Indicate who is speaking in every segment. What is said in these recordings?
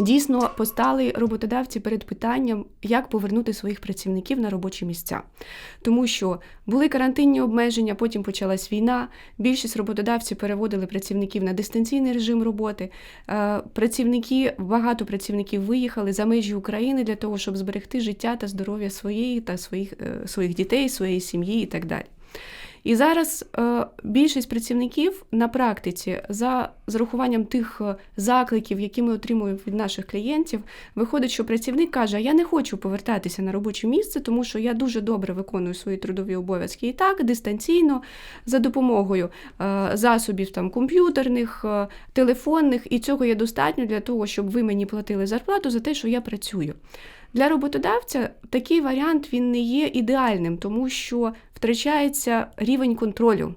Speaker 1: Дійсно, постали роботодавці перед питанням, як повернути своїх працівників на робочі місця, тому що були карантинні обмеження, потім почалась війна. Більшість роботодавців переводили працівників на дистанційний режим роботи. Е, Працівники, багато працівників виїхали за межі України для того, щоб зберегти життя та здоров'я своєї та своїх, е, своїх дітей, своєї сім'ї і так далі. І зараз е, більшість працівників на практиці за зрахуванням тих е, закликів, які ми отримуємо від наших клієнтів, виходить, що працівник каже: Я не хочу повертатися на робоче місце, тому що я дуже добре виконую свої трудові обов'язки і так, дистанційно, за допомогою е, засобів там комп'ютерних, телефонних, і цього є достатньо для того, щоб ви мені платили зарплату за те, що я працюю. Для роботодавця такий варіант він не є ідеальним, тому що втрачається рівень контролю.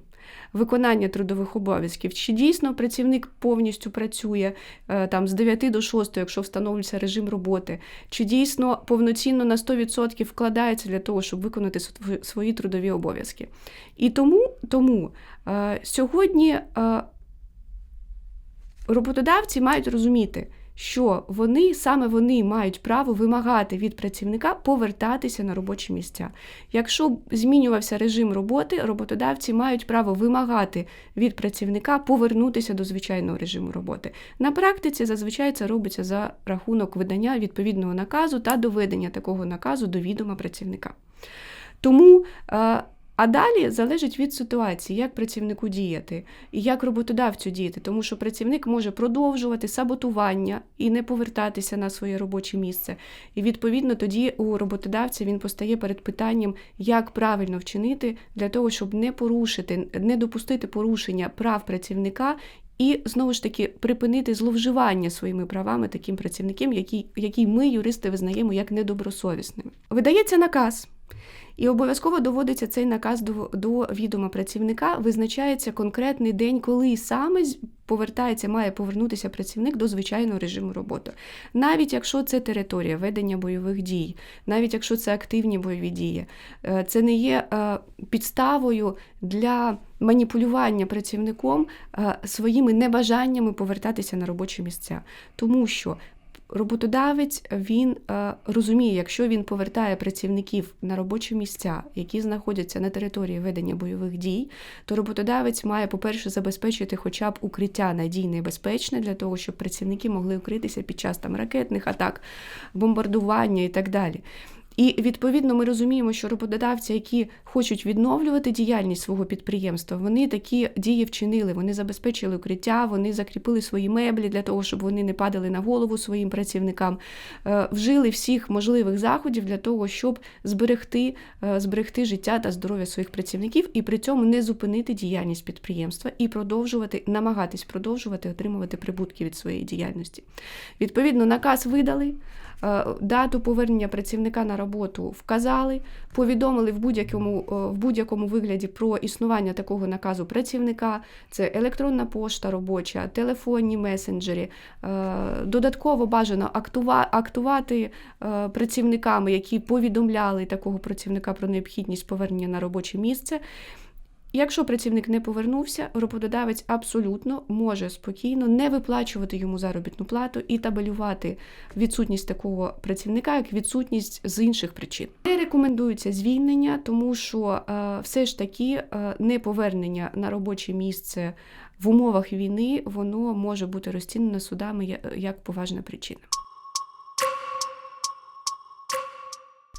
Speaker 1: Виконання трудових обов'язків. Чи дійсно працівник повністю працює е, там з 9 до 6, якщо встановлюється режим роботи, чи дійсно повноцінно на 100% вкладається для того, щоб виконати свої трудові обов'язки. І тому, тому е, сьогодні е, роботодавці мають розуміти, що вони саме вони мають право вимагати від працівника повертатися на робочі місця. Якщо змінювався режим роботи, роботодавці мають право вимагати від працівника повернутися до звичайного режиму роботи. На практиці зазвичай це робиться за рахунок видання відповідного наказу та доведення такого наказу до відома працівника. Тому е, а далі залежить від ситуації, як працівнику діяти і як роботодавцю діяти, тому що працівник може продовжувати саботування і не повертатися на своє робоче місце. І відповідно тоді у роботодавця він постає перед питанням, як правильно вчинити для того, щоб не порушити, не допустити порушення прав працівника. І знову ж таки припинити зловживання своїми правами таким працівникам, які, які ми, юристи, визнаємо як недобросовісними. Видається наказ. І обов'язково доводиться цей наказ до, до відома працівника, визначається конкретний день, коли саме повертається, має повернутися працівник до звичайного режиму роботи. Навіть якщо це територія ведення бойових дій, навіть якщо це активні бойові дії, Е, це не є е, підставою для маніпулювання працівником е, своїми небажаннями повертатися на робочі місця. Тому що роботодавець він е, розуміє, якщо він повертає працівників на робочі місця, які знаходяться на території ведення бойових дій, то роботодавець має, по-перше, забезпечити хоча б укриття надійне і безпечне для того, щоб працівники могли укритися під час там ракетних атак, бомбардування і так далі. І відповідно ми розуміємо, що роботодавці, які хочуть відновлювати діяльність свого підприємства, вони такі дії вчинили. Вони забезпечили укриття, вони закріпили свої меблі для того, щоб вони не падали на голову своїм працівникам, е, вжили всіх можливих заходів для того, щоб зберегти, е, зберегти життя та здоров'я своїх працівників і при цьому не зупинити діяльність підприємства і продовжувати намагатись продовжувати отримувати прибутки від своєї діяльності. Відповідно, наказ видали. Е, Дату повернення працівника на роботу вказали, повідомили в будь-якому, е, в будь-якому вигляді про існування такого наказу працівника. Це електронна пошта робоча, телефонні месенджері. Е, Додатково бажано актувати працівниками, які повідомляли такого працівника про необхідність повернення на робоче місце. Якщо працівник не повернувся, роботодавець абсолютно може спокійно не виплачувати йому заробітну плату і табелювати відсутність такого працівника як відсутність з інших причин. Не рекомендується звільнення, тому що е, все ж таки е, неповернення на робоче місце в умовах війни воно може бути розцінено судами як поважна причина.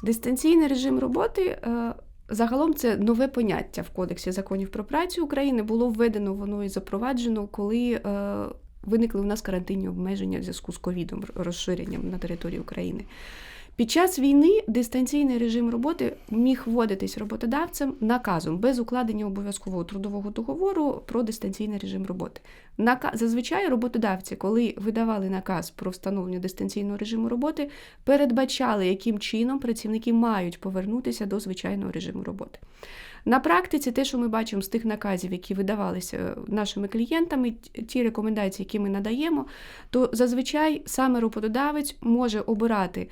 Speaker 1: Дистанційний режим роботи. Загалом це нове поняття в Кодексі законів про працю України. Було введено воно і запроваджено, коли е, виникли у нас карантинні обмеження в зв'язку з ковідом, розширенням на території України. Під час війни дистанційний режим роботи міг вводитись роботодавцем наказом без укладення обов'язкового трудового договору про дистанційний режим роботи. Зазвичай роботодавці, коли видавали наказ про встановлення дистанційного режиму роботи, передбачали, яким чином працівники мають повернутися до звичайного режиму роботи. На практиці, те, що ми бачимо з тих наказів, які видавалися е, нашими клієнтами, ті рекомендації, які ми надаємо, то зазвичай саме роботодавець може обирати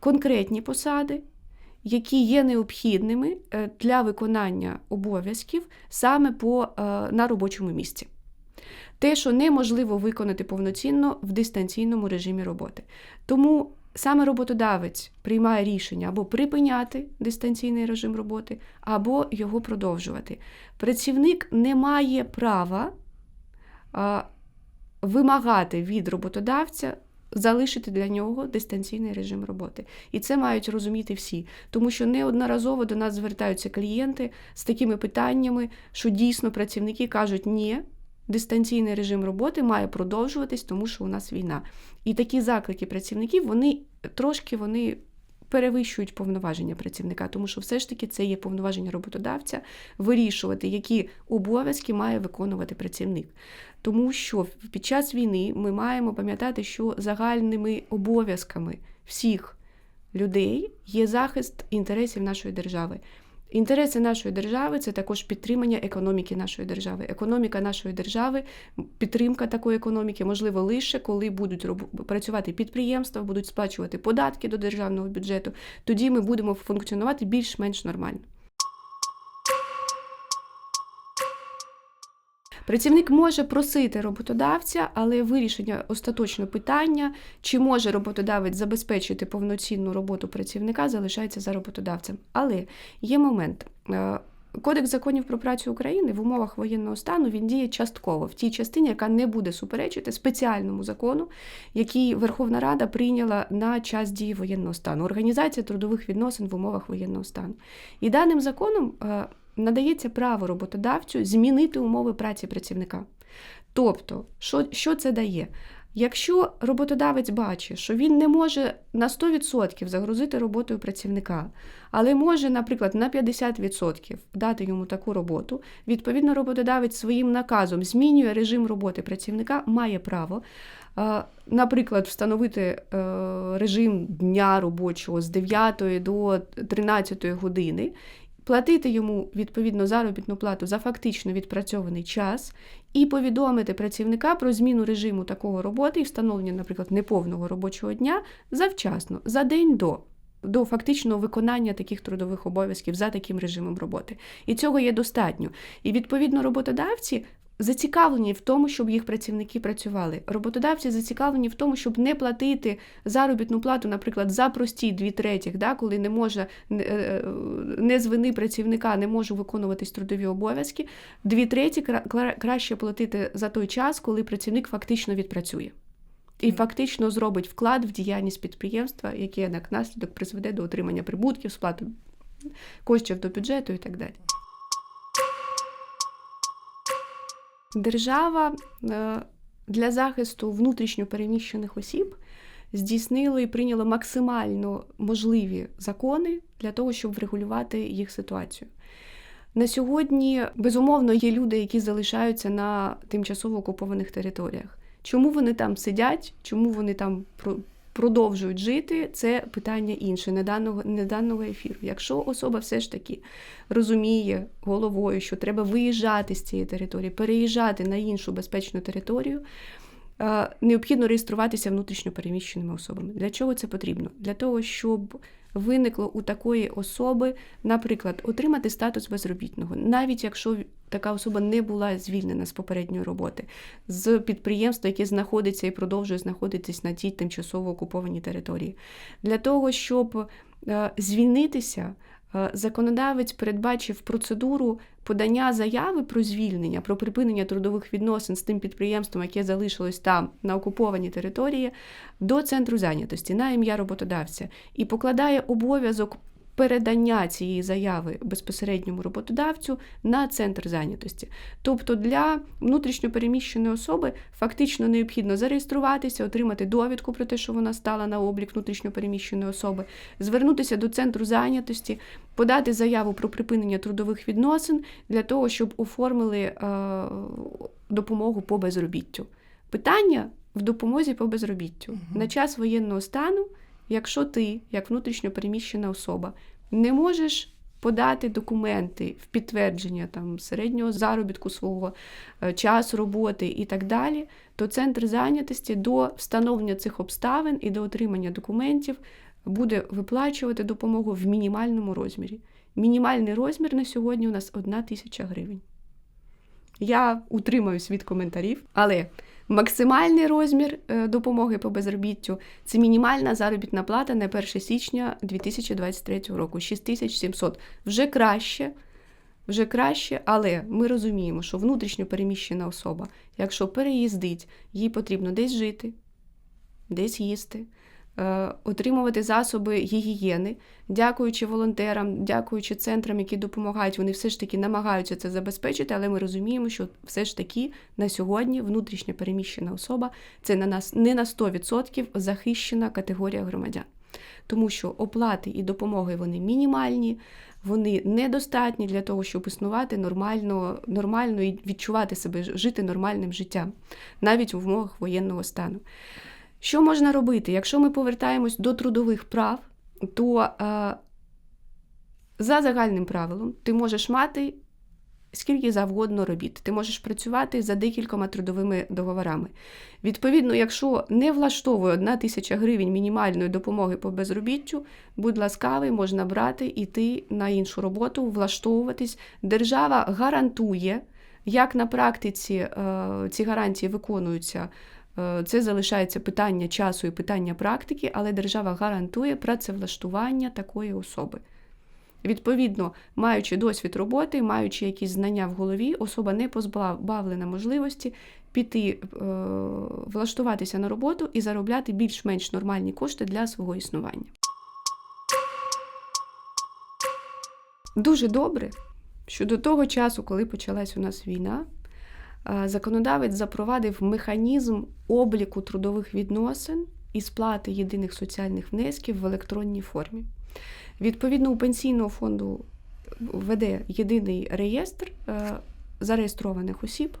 Speaker 1: конкретні посади, які є необхідними е, для виконання обов'язків саме по, е, на робочому місці. те, що неможливо виконати повноцінно в дистанційному режимі роботи. Тому саме роботодавець приймає рішення або припиняти дистанційний режим роботи, або його продовжувати. Працівник не має права вимагати від роботодавця залишити для нього дистанційний режим роботи. І це мають розуміти всі, тому що неодноразово до нас звертаються клієнти з такими питаннями, що дійсно працівники кажуть, ні. Дистанційний режим роботи має продовжуватись, тому що у нас війна. І такі заклики працівників, вони трошки вони перевищують повноваження працівника, тому що все ж таки це є повноваження роботодавця вирішувати, які обов'язки має виконувати працівник. Тому що під час війни ми маємо пам'ятати, що загальними обов'язками всіх людей є захист інтересів нашої держави. Інтереси нашої держави це також підтримання економіки нашої держави. Економіка нашої держави, підтримка такої економіки можливо лише коли будуть працювати підприємства, будуть сплачувати податки до державного бюджету. Тоді ми будемо функціонувати більш-менш нормально. Працівник може просити роботодавця, але вирішення остаточного питання, чи може роботодавець забезпечити повноцінну роботу працівника, залишається за роботодавцем. Але є момент. Е, Кодекс законів про працю України в умовах воєнного стану він діє частково в тій частині, яка не буде суперечити спеціальному закону, який Верховна Рада прийняла на час дії воєнного стану. Організація трудових відносин в умовах воєнного стану. І даним законом е, надається право роботодавцю змінити умови праці працівника. Тобто, що, що це дає? Якщо роботодавець бачить, що він не може на 100% загрузити роботою працівника, але може, наприклад, на 50% дати йому таку роботу, відповідно, роботодавець своїм наказом змінює режим роботи працівника, має право, наприклад, встановити е, режим дня робочого з 9 до 13 години платити йому відповідно заробітну плату за фактично відпрацьований час і повідомити працівника про зміну режиму такого роботи і встановлення, наприклад, неповного робочого дня завчасно, за день до. До фактичного виконання таких трудових обов'язків за таким режимом роботи. І цього є достатньо. І відповідно роботодавці зацікавлені в тому, щоб їх працівники працювали. Роботодавці зацікавлені в тому, щоб не платити заробітну плату, наприклад, за прості дві третіх, да, коли не може е, е, не з вини працівника не може виконуватись трудові обов'язки. Дві треті краще платити за той час, коли працівник фактично відпрацює. І фактично зробить вклад в діяльність підприємства, яке як наслідок призведе до отримання прибутків, сплати коштів до бюджету і так далі. Держава е, для захисту внутрішньо переміщених осіб здійснила і прийняла максимально можливі закони для того, щоб врегулювати їх ситуацію. На сьогодні, безумовно, є люди, які залишаються на тимчасово окупованих територіях. Чому вони там сидять, чому вони там продовжують жити, це питання інше, не даного, не даного ефіру. Якщо особа все ж таки розуміє головою, що треба виїжджати з цієї території, переїжджати на іншу безпечну територію. Необхідно реєструватися внутрішньо переміщеними особами. Для чого це потрібно? Для того, щоб виникло у такої особи, наприклад, отримати статус безробітного, навіть якщо така особа не була звільнена з попередньої роботи, з підприємства, яке знаходиться і продовжує знаходитись на тій тимчасово окупованій території, для того, щоб е, звільнитися. Е, законодавець передбачив процедуру подання заяви про звільнення, про припинення трудових відносин з тим підприємством, яке залишилось там на окупованій території, до центру зайнятості на ім'я роботодавця. І покладає обов'язок передання цієї заяви безпосередньому роботодавцю на центр зайнятості. Тобто для внутрішньопереміщеної особи фактично необхідно зареєструватися, отримати довідку про те, що вона стала на облік внутрішньопереміщеної особи, звернутися до центру зайнятості, подати заяву про припинення трудових відносин для того, щоб оформили е, допомогу по безробіттю. Питання в допомозі по безробіттю угу. на час воєнного стану. Якщо ти, як внутрішньо переміщена особа, не можеш подати документи в підтвердження там середнього заробітку свого е, часу роботи і так далі, то центр зайнятості до встановлення цих обставин і до отримання документів буде виплачувати допомогу в мінімальному розмірі. Мінімальний розмір на сьогодні у нас одна тисяча гривень. Я утримаюсь від коментарів, але максимальний розмір е, допомоги по безробіттю це мінімальна заробітна плата на 1 січня 2023 року 6700. Вже краще, вже краще, але ми розуміємо, що внутрішньо переміщена особа, якщо переїздить, їй потрібно десь жити, десь їсти. Е, Отримувати засоби гігієни, дякуючи волонтерам, дякуючи центрам, які допомагають, вони все ж таки намагаються це забезпечити, але ми розуміємо, що все ж таки на сьогодні внутрішньо переміщена особа це на нас не на 100% захищена категорія громадян, тому що оплати і допомоги вони мінімальні, вони недостатні для того, щоб існувати нормально, нормально і відчувати себе, жити нормальним життям, навіть в умовах воєнного стану. Що можна робити? Якщо ми повертаємось до трудових прав, то е, за загальним правилом ти можеш мати скільки завгодно робіт. Ти можеш працювати за декількома трудовими договорами. Відповідно, якщо не влаштовує одна тисяча гривень мінімальної допомоги по безробіттю, будь ласкавий, можна брати, іти на іншу роботу, влаштовуватись. Держава гарантує, як на практиці е, ці гарантії виконуються. Е, Це залишається питання часу і питання практики, але держава гарантує працевлаштування такої особи. Відповідно, маючи досвід роботи, маючи якісь знання в голові, особа не позбавлена можливості піти, е, влаштуватися на роботу і заробляти більш-менш нормальні кошти для свого існування. Дуже добре, що до того часу, коли почалась у нас війна, законодавець запровадив механізм обліку трудових відносин і сплати єдиних соціальних внесків в електронній формі. Відповідно, у пенсійного фонду веде єдиний реєстр е, зареєстрованих осіб,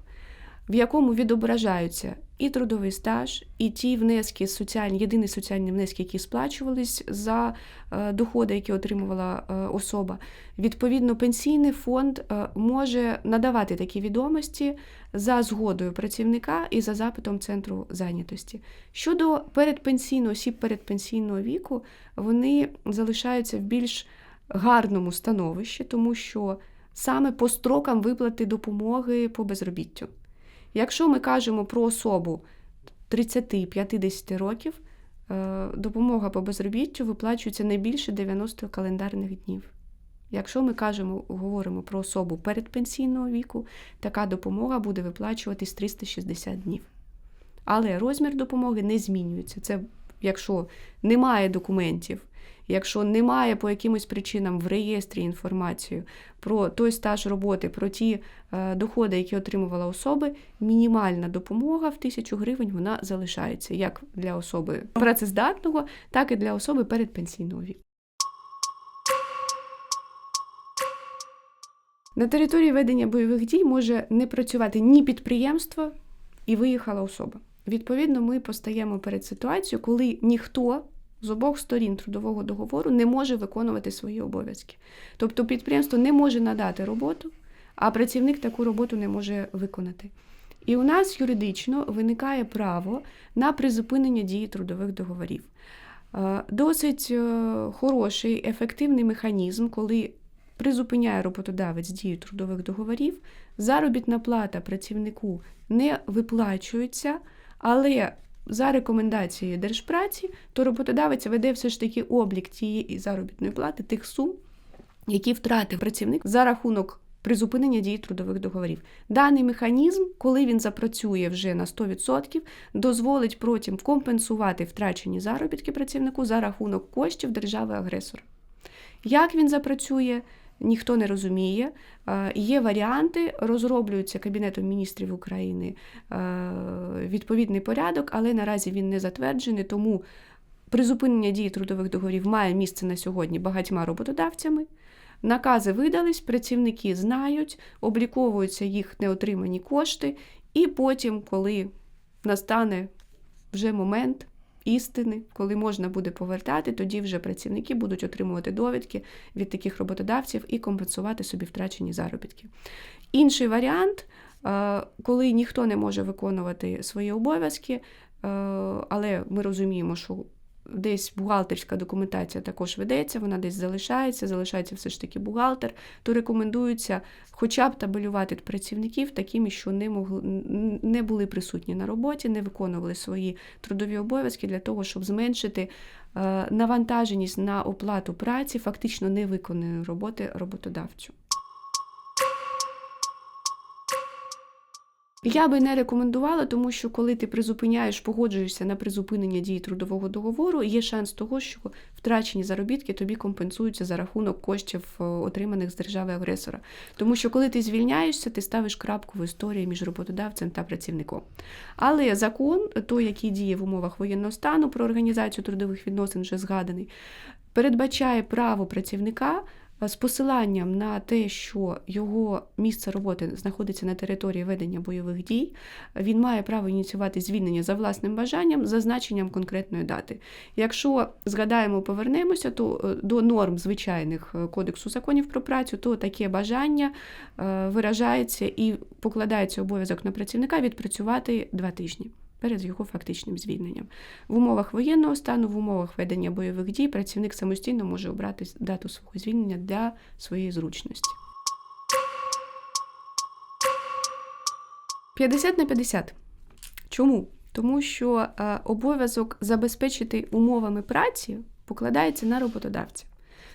Speaker 1: в якому відображаються і трудовий стаж, і ті внески, соціальні, єдині соціальні внески, які сплачувались за е, доходи, які отримувала е, особа. Відповідно, пенсійний фонд е, може надавати такі відомості за згодою працівника і за запитом центру зайнятості. Щодо передпенсійного осіб передпенсійного віку, вони залишаються в більш гарному становищі, тому що саме по строкам виплати допомоги по безробіттю. Якщо ми кажемо про особу 30-50 років, е, допомога по безробіттю виплачується не більше 90 календарних днів. Якщо ми кажемо, говоримо про особу передпенсійного віку, така допомога буде виплачуватись 360 днів. Але розмір допомоги не змінюється. Це якщо немає документів, якщо немає по якимось причинам в реєстрі інформацію про той стаж роботи, про ті е, доходи, які отримувала особа, мінімальна допомога в тисячу гривень вона залишається як для особи працездатного, так і для особи передпенсійного віку. На території ведення бойових дій може не працювати ні підприємство і виїхала особа. Відповідно, ми постаємо перед ситуацією, коли ніхто з обох сторін трудового договору не може виконувати свої обов'язки. Тобто підприємство не може надати роботу, а працівник таку роботу не може виконати. І у нас юридично виникає право на призупинення дії трудових договорів. Е, Досить е, хороший, ефективний механізм, коли призупиняє роботодавець дію трудових договорів, заробітна плата працівнику не виплачується, але за рекомендацією держпраці, то роботодавець веде все ж таки облік тієї заробітної плати, тих сум, які втратив працівник за рахунок призупинення дії трудових договорів. Даний механізм, коли він запрацює вже на 100%, дозволить потім компенсувати втрачені заробітки працівнику за рахунок коштів держави-агресора. Як він запрацює? Ніхто не розуміє. Е, Є варіанти, розроблюється Кабінетом міністрів України е, відповідний порядок, але наразі він не затверджений, тому призупинення дії трудових договорів має місце на сьогодні багатьма роботодавцями. Накази видались, працівники знають, обліковуються їх неотримані кошти, і потім, коли настане вже момент істини, коли можна буде повертати, тоді вже працівники будуть отримувати довідки від таких роботодавців і компенсувати собі втрачені заробітки. Інший варіант, е, коли ніхто не може виконувати свої обов'язки, е, але ми розуміємо, що десь бухгалтерська документація також ведеться, вона десь залишається, залишається все ж таки бухгалтер, то рекомендується хоча б табелювати працівників такими, що не могли не були присутні на роботі, не виконували свої трудові обов'язки для того, щоб зменшити е, навантаженість на оплату праці, фактично невиконаної роботи роботодавцю. Я би не рекомендувала, тому що коли ти призупиняєш, погоджуєшся на призупинення дії трудового договору, є шанс того, що втрачені заробітки тобі компенсуються за рахунок коштів, е, отриманих з держави-агресора. Тому що коли ти звільняєшся, ти ставиш крапку в історії між роботодавцем та працівником. Але закон, той, який діє в умовах воєнного стану про організацію трудових відносин, вже згаданий, передбачає право працівника з посиланням на те, що його місце роботи знаходиться на території ведення бойових дій, він має право ініціювати звільнення за власним бажанням з зазначенням конкретної дати. Якщо згадаємо, повернемося то е, до норм звичайних е, кодексу законів про працю, то таке бажання е, виражається і покладається обов'язок на працівника відпрацювати два тижні. Перед його фактичним звільненням. В умовах воєнного стану, в умовах ведення бойових дій, працівник самостійно може обрати дату свого звільнення для своєї зручності. 50 на 50. Чому? Тому що е, обов'язок забезпечити умовами праці покладається на роботодавця.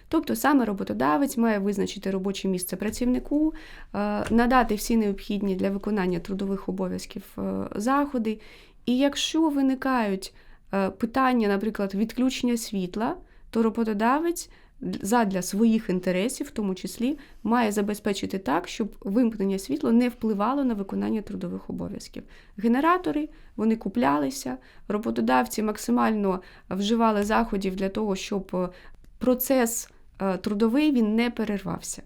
Speaker 1: Тобто саме роботодавець має визначити робоче місце працівнику, е, надати всі необхідні для виконання трудових обов'язків е, заходи. І якщо виникають е, питання, наприклад, відключення світла, то роботодавець задля своїх інтересів, в тому числі, має забезпечити так, щоб вимкнення світла не впливало на виконання трудових обов'язків. Генератори вони куплялися, роботодавці максимально вживали заходів для того, щоб е, процес е, трудовий він не перервався.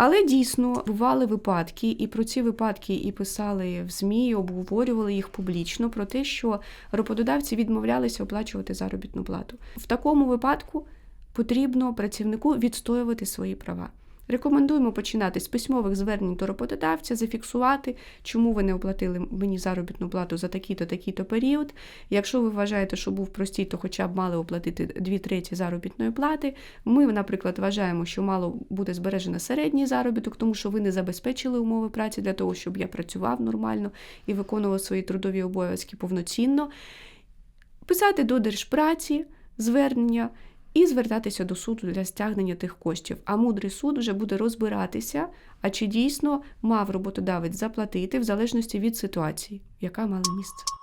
Speaker 1: Але дійсно бували випадки, і про ці випадки і писали в ЗМІ, і обговорювали їх публічно про те, що роботодавці відмовлялися оплачувати заробітну плату. В такому випадку потрібно працівнику відстоювати свої права. Рекомендуємо починати з письмових звернень до роботодавця, зафіксувати, чому ви не оплатили мені заробітну плату за такий-то такий-то період. Якщо ви вважаєте, що був простій, то хоча б мали оплатити дві треті заробітної плати. Ми, наприклад, вважаємо, що мало буде збережено середній заробіток, тому що ви не забезпечили умови праці для того, щоб я працював нормально і виконував свої трудові обов'язки повноцінно. Писати до держпраці звернення і звертатися до суду для стягнення тих коштів. А мудрий суд вже буде розбиратися, а чи дійсно мав роботодавець заплатити в залежності від ситуації, яка мала місце.